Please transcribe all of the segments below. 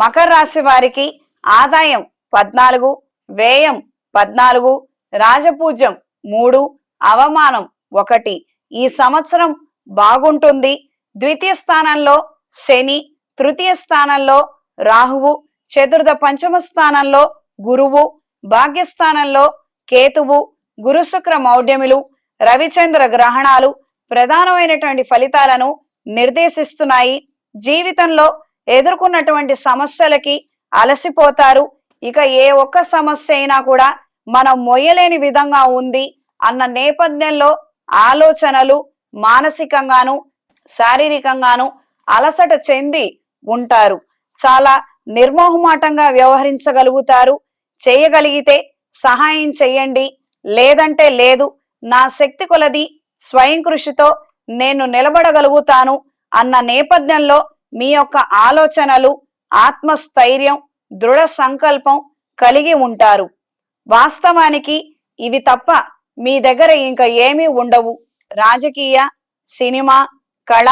మకర రాశి వారికి ఆదాయం పద్నాలుగు వ్యయం పద్నాలుగు రాజపూజ్యం మూడు అవమానం ఒకటి. ఈ సంవత్సరం బాగుంటుంది. ద్వితీయ స్థానంలో శని తృతీయ స్థానంలో రాహువు చతుర్థ పంచమ స్థానంలో గురువు భాగ్యస్థానంలో కేతువు గురుశుక్ర మౌఢ్యములు రవిచంద్ర గ్రహణాలు ప్రధానమైనటువంటి ఫలితాలను నిర్దేశిస్తున్నాయి. జీవితంలో ఎదుర్కొన్నటువంటి సమస్యలకి అలసిపోతారు. ఇక ఏ ఒక్క సమస్య అయినా కూడా మనం మొయ్యలేని విధంగా ఉంది అన్న నేపథ్యంలో ఆలోచనలు మానసికంగాను శారీరకంగాను అలసట చెంది ఉంటారు. చాలా నిర్మోహమాటంగా వ్యవహరించగలుగుతారు. చేయగలిగితే సహాయం చెయ్యండి. లేదంటే లేదు నా శక్తి కొలది స్వయం కృషితో నేను నిలబడగలుగుతాను అన్న నేపథ్యంలో మీ యొక్క ఆలోచనలు ఆత్మస్థైర్యం దృఢ సంకల్పం కలిగి ఉంటారు. వాస్తవానికి ఇవి తప్ప మీ దగ్గర ఇంకా ఏమీ ఉండవు. రాజకీయ సినిమా కళ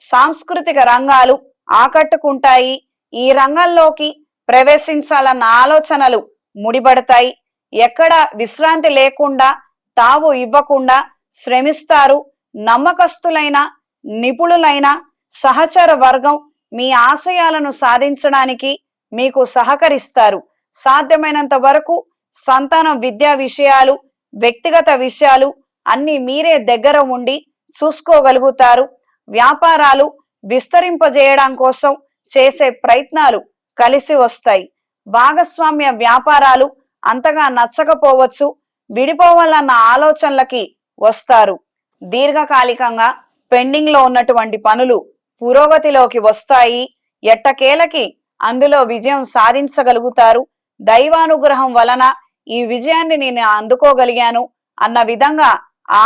సాంస్కృతిక రంగాలు ఆకట్టుకుంటాయి. ఈ రంగంలోకి ప్రవేశించాలన్న ఆలోచనలు ముడిపడతాయి. ఎక్కడ విశ్రాంతి లేకుండా తావు ఇవ్వకుండా శ్రమిస్తారు. నమ్మకస్తులైన నిపుణులైన సహచర వర్గం మీ ఆశయాలను సాధించడానికి మీకు సహకరిస్తారు. సాధ్యమైనంత వరకు సంతానం విద్యా విషయాలు వ్యక్తిగత విషయాలు అన్ని మీరే దగ్గర ఉండి చూసుకోగలుగుతారు. వ్యాపారాలు విస్తరింపజేయడం కోసం చేసే ప్రయత్నాలు కలిసి వస్తాయి. భాగస్వామ్య వ్యాపారాలు అంతగా నచ్చకపోవచ్చు విడిపోవాలన్న ఆలోచనలకి వస్తారు. దీర్ఘకాలికంగా పెండింగ్లో ఉన్నటువంటి పనులు పురోగతిలోకి వస్తాయి. ఎట్టకేలకి అందులో విజయం సాధించగలుగుతారు. దైవానుగ్రహం వలన ఈ విజయాన్ని నేను అందుకోగలిగాను అన్న విధంగా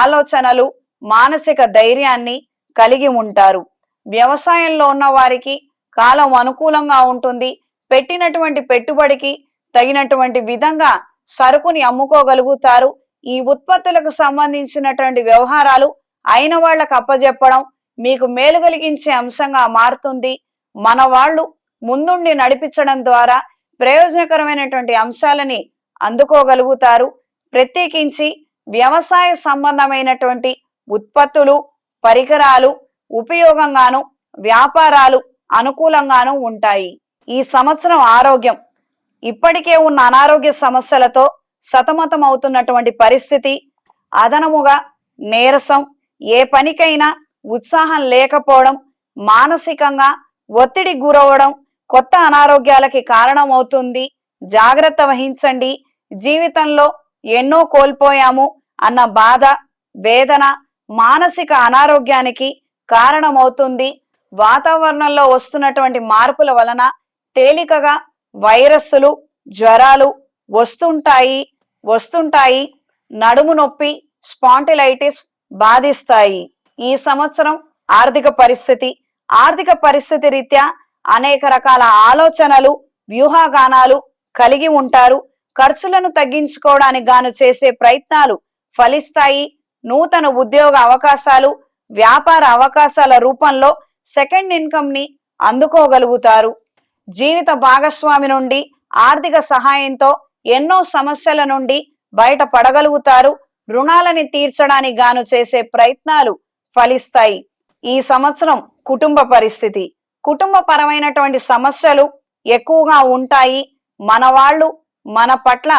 ఆలోచనలు మానసిక ధైర్యాన్ని కలిగి ఉంటారు. వ్యవసాయంలో ఉన్న వారికి కాలం అనుకూలంగా ఉంటుంది. పెట్టినటువంటి పెట్టుబడికి తగినటువంటి విధంగా సరుకుని అమ్ముకోగలుగుతారు. ఈ ఉత్పత్తులకు సంబంధించినటువంటి వ్యవహారాలు అయిన వాళ్ళకు అప్పజెప్పడం మీకు మేలు కలిగించే అంశంగా మారుతుంది. మన వాళ్ళు ముందుండి నడిపించడం ద్వారా ప్రయోజనకరమైనటువంటి అంశాలని అందుకోగలుగుతారు. ప్రత్యేకించి వ్యవసాయ సంబంధమైనటువంటి ఉత్పత్తులు పరికరాలు ఉపయోగంగాను వ్యాపారాలు అనుకూలంగాను ఉంటాయి. ఈ సంవత్సరం ఆరోగ్యం. ఇప్పటికే ఉన్న అనారోగ్య సమస్యలతో సతమతం అవుతున్నటువంటి పరిస్థితి. అదనముగా నీరసం. ఏ పనికైనా ఉత్సాహం లేకపోవడం మానసికంగా ఒత్తిడి గురవడం కొత్త అనారోగ్యాలకి కారణమవుతుంది. జాగ్రత్త వహించండి. జీవితంలో ఎన్నో కోల్పోయాము అన్న బాధ వేదన మానసిక అనారోగ్యానికి కారణమవుతుంది. వాతావరణంలో వస్తున్నటువంటి మార్పుల వలన తేలికగా వైరస్సులు జ్వరాలు వస్తుంటాయి వస్తుంటాయి. నడుము నొప్పి స్పాంటిలైటిస్ బాధిస్తాయి. ఈ సంవత్సరం ఆర్థిక పరిస్థితి ఆర్థిక పరిస్థితి రీత్యా అనేక రకాల ఆలోచనలు వ్యూహాగానాలు కలిగి ఉంటారు. ఖర్చులను తగ్గించుకోవడానికి గాను చేసే ప్రయత్నాలు ఫలిస్తాయి. నూతన ఉద్యోగ అవకాశాలు వ్యాపార అవకాశాల రూపంలో సెకండ్ ఇన్కమ్ని అందుకోగలుగుతారు. జీవిత భాగస్వామి నుండి ఆర్థిక సహాయంతో ఎన్నో సమస్యల నుండి బయటపడగలుగుతారు. రుణాలని తీర్చడానికి గాను చేసే ప్రయత్నాలు ఫలిస్తాయి. ఈ సంవత్సరం కుటుంబ పరిస్థితి. కుటుంబ పరమైనటువంటి సమస్యలు ఎక్కువగా ఉంటాయి. మన వాళ్ళు మన పట్ల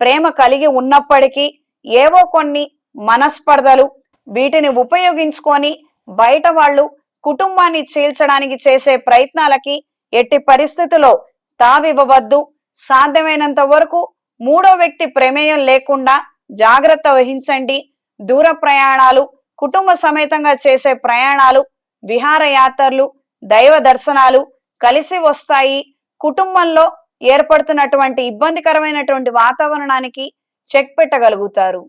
ప్రేమ కలిగి ఉన్నప్పటికీ ఏవో కొన్ని మనస్పర్ధలు వీటిని ఉపయోగించుకొని బయట వాళ్ళు కుటుంబాన్ని చీల్చడానికి చేసే ప్రయత్నాలకి ఎట్టి పరిస్థితుల్లో తావివ్వవద్దు. సాధ్యమైనంత వరకు మూడో వ్యక్తి ప్రమేయం లేకుండా జాగ్రత్త వహించండి. దూర ప్రయాణాలు కుటుంబ సమేతంగా చేసే ప్రయాణాలు విహారయాత్రలు దైవ దర్శనాలు కలిసి వస్తాయి. కుటుంబంలో ఏర్పడుతున్నటువంటి ఇబ్బందికరమైనటువంటి వాతావరణానికి చెక్ పెట్టగలుగుతారు.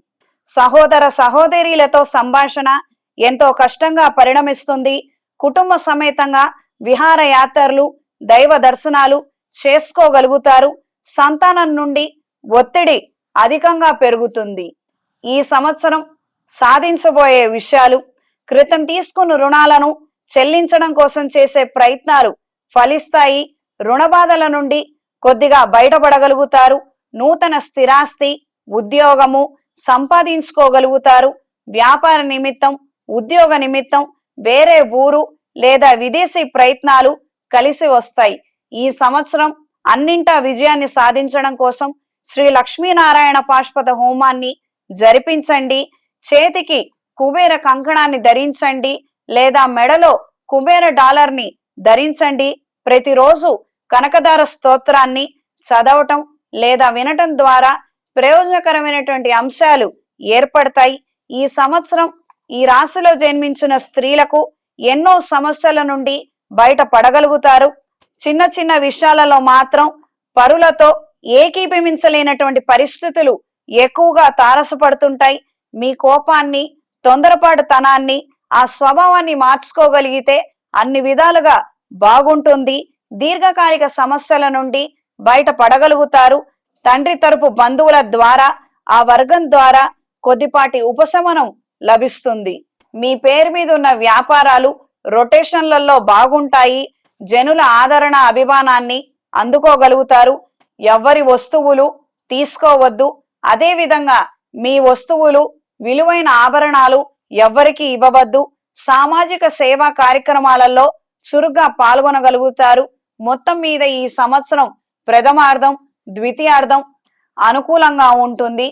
సహోదర సహోదరీలతో సంభాషణ ఎంతో కష్టంగా పరిణమిస్తుంది. కుటుంబ సమేతంగా విహారయాత్రలు దైవ దర్శనాలు చేసుకోగలుగుతారు. సంతానం నుండి ఒత్తిడి అధికంగా పెరుగుతుంది. ఈ సంవత్సరం సాధించబోయే విషయాలు క్రితం తీసుకున్న రుణాలను చెల్లించడం కోసం చేసే ప్రయత్నాలు ఫలిస్తాయి. రుణబాధల నుండి కొద్దిగా బయటపడగలుగుతారు. నూతన స్థిరాస్తి ఉద్యోగము సంపాదించుకోగలుగుతారు. వ్యాపార నిమిత్తం ఉద్యోగ నిమిత్తం వేరే ఊరు లేదా విదేశీ ప్రయత్నాలు కలిసి వస్తాయి. ఈ సంవత్సరం అన్నింటా విజయాన్ని సాధించడం కోసం శ్రీ లక్ష్మీనారాయణ పాష్పద హోమాన్ని జరిపించండి. చేతికి కుబేర కంకణాన్ని ధరించండి లేదా మెడలో కుబేర డాలర్ని ధరించండి. ప్రతిరోజు కనకదార స్తోత్రాన్ని చదవటం లేదా వినటం ద్వారా ప్రయోజనకరమైనటువంటి అంశాలు ఏర్పడతాయి. ఈ సంవత్సరం ఈ రాశిలో జన్మించిన స్త్రీలకు ఎన్నో సమస్యల నుండి బయట పడగలుగుతారు చిన్న చిన్న విషయాలలో మాత్రం పరులతో ఏకీభవించలేనటువంటి పరిస్థితులు ఎక్కువగా తారసపడుతుంటాయి. మీ కోపాన్ని తొందరపాటుతనాన్ని ఆ స్వభావాన్ని మార్చుకోగలిగితే అన్ని విధాలుగా బాగుంటుంది దీర్ఘకాలిక సమస్యల నుండి బయటపడగలుగుతారు. తండ్రి తరపు బంధువుల ద్వారా ఆ వర్గం ద్వారా కొద్దిపాటి ఉపశమనం లభిస్తుంది. మీ పేరు మీద ఉన్న వ్యాపారాలు రొటేషన్లలో బాగుంటాయి జనుల ఆదరణ అభిమానాన్ని అందుకోగలుగుతారు. ఎవ్వరి వస్తువులు తీసుకోవద్దు అదేవిధంగా మీ వస్తువులు విలువైన ఆభరణాలు ఎవ్వరికి ఇవ్వవద్దు. సామాజిక సేవా కార్యక్రమాలలో చురుగ్గా పాల్గొనగలుగుతారు. మొత్తం మీద ఈ సంవత్సరం ప్రథమార్థం ద్వితీయార్థం అనుకూలంగా ఉంటుంది.